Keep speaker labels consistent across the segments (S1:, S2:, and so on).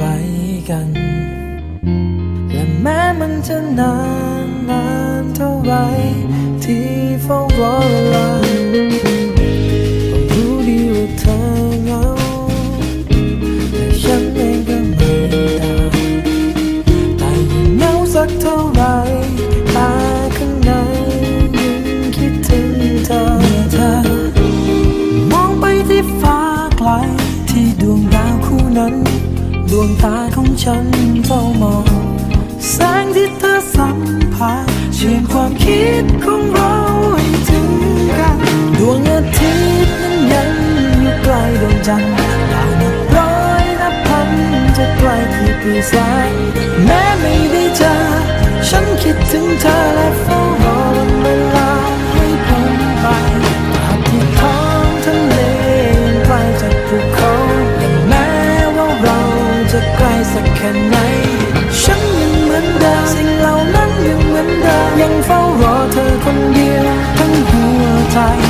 S1: กลกัน และแม้มันจะนานนานเท่าไรที่เฝ้ารอ ลื่อนความคิดของเราให้ถึงกัน ดวงอาทิตย์นั้นยังอยู่ไกลดวงจันทร์ดาวนับร้อยนับพันจะไกลคือปีแสงแม้ไม่ได้ time.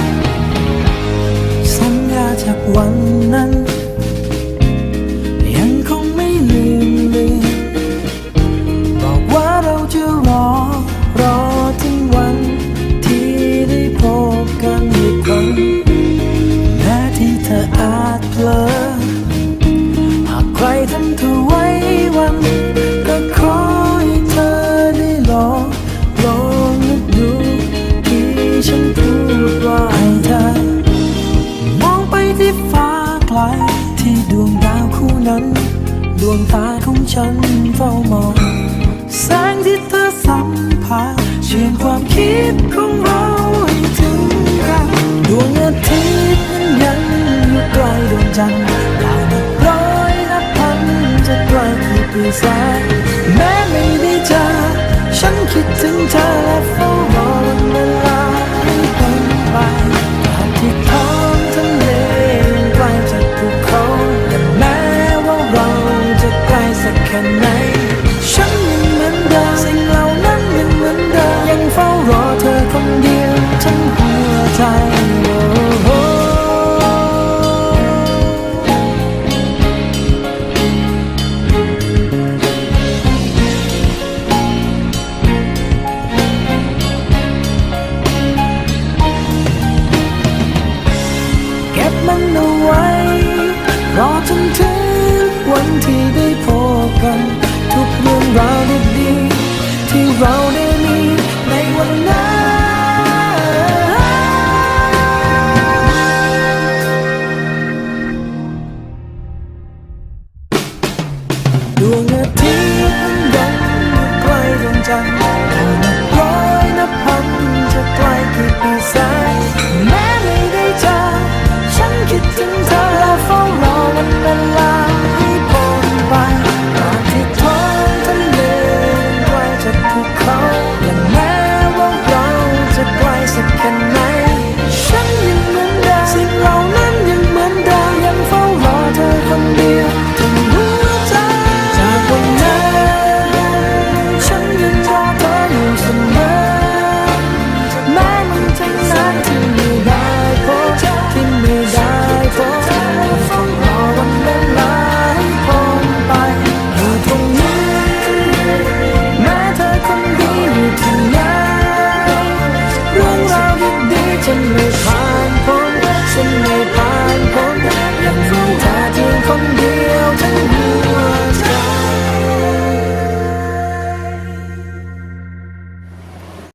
S1: ันเฝ้ามอง แสงที่เธอสัมผัสเชื่อมความคิดของเราให้ถึงกันดวงอาทิตย์นั้นยังอยู่ไกลดวงจันทร์ดาวนับร้อยนับพันจะกลายเปีแสนแม้ไม่ได้เจอฉันคิดถึงเธอและฟ้า ค่ไหน ฉันยังเหมือนเดิมสิ่งเหล่านั้นยังเหมือนเดิมยังเฝ้ารอเธอคนเดียวทั้งหัวใจมันเอาไว้ around